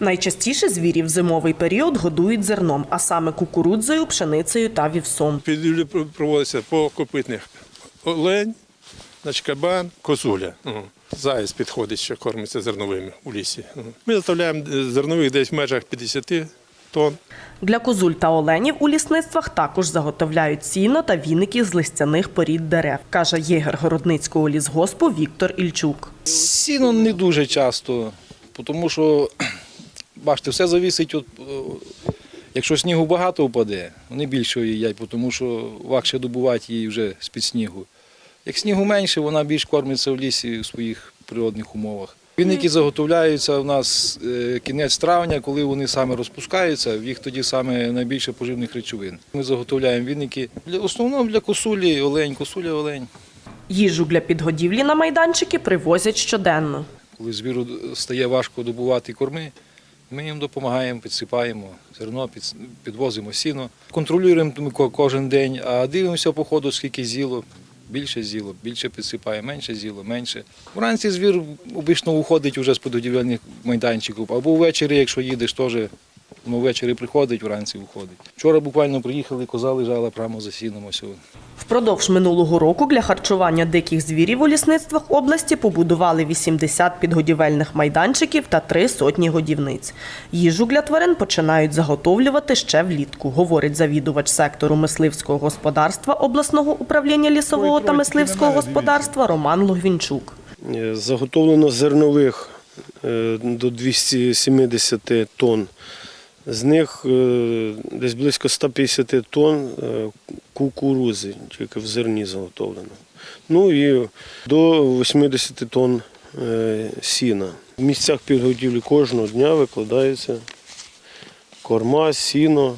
Найчастіше звірів в зимовий період годують зерном, а саме кукурудзою, пшеницею та вівсом. Підлівлі проводиться по копитних олень, кабан, козуля. Ага. Заєць підходить, що кормиться зерновими у лісі. Ми заставляємо е, зернових десь в межах 50 тонн. Для козуль та оленів у лісництвах також заготовляють сіно та віники з листяних порід дерев, каже єгер городницького лісгоспу Віктор Ільчук. Сіно не дуже часто, тому що, бачите, все завісить від, е, якщо снігу багато впаде, вони більше їдять, тому що важче добувати її вже з-під снігу. Як снігу менше, вона більш кормиться в лісі у своїх природних умовах. Вінники заготовляються у нас е, кінець травня, коли вони саме розпускаються, в їх тоді саме найбільше поживних речовин. Ми заготовляємо вінники для основному для косулі, олень, косуля, олень. Їжу для підгодівлі на майданчики привозять щоденно. Коли звіру стає важко добувати корми, ми їм допомагаємо, підсипаємо зерно, підвозимо сіно. Контролюємо кожен день, а дивимося по ходу, скільки з'їло. Більше з'їло, більше підсипає, менше з'їло, менше. Вранці звір обично уходить вже з пододівельних майданчиків, або ввечері, якщо їдеш, теж ну, ввечері приходить, вранці уходить. Вчора буквально приїхали, коза лежала прямо за сіном. Ось. Впродовж минулого року для харчування диких звірів у лісництвах області побудували 80 підгодівельних майданчиків та три сотні годівниць. Їжу для тварин починають заготовлювати ще влітку, говорить завідувач сектору мисливського господарства обласного управління лісового та мисливського господарства Роман Логвінчук. Е, Заготовлено зернових е, до 270 тонн. З них е, десь близько 150 тонн кукурузи, тільки в зерні заготовлено. Ну і до 80 тонн е, сіна. В місцях підготівлі кожного дня викладається корма, сіно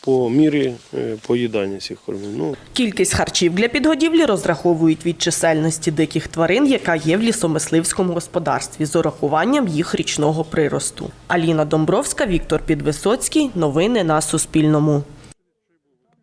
по мірі е, поїдання цих кормів. Ну, Кількість харчів для підгодівлі розраховують від чисельності диких тварин, яка є в лісомисливському господарстві, з урахуванням їх річного приросту. Аліна Домбровська, Віктор Підвисоцький. Новини на Суспільному.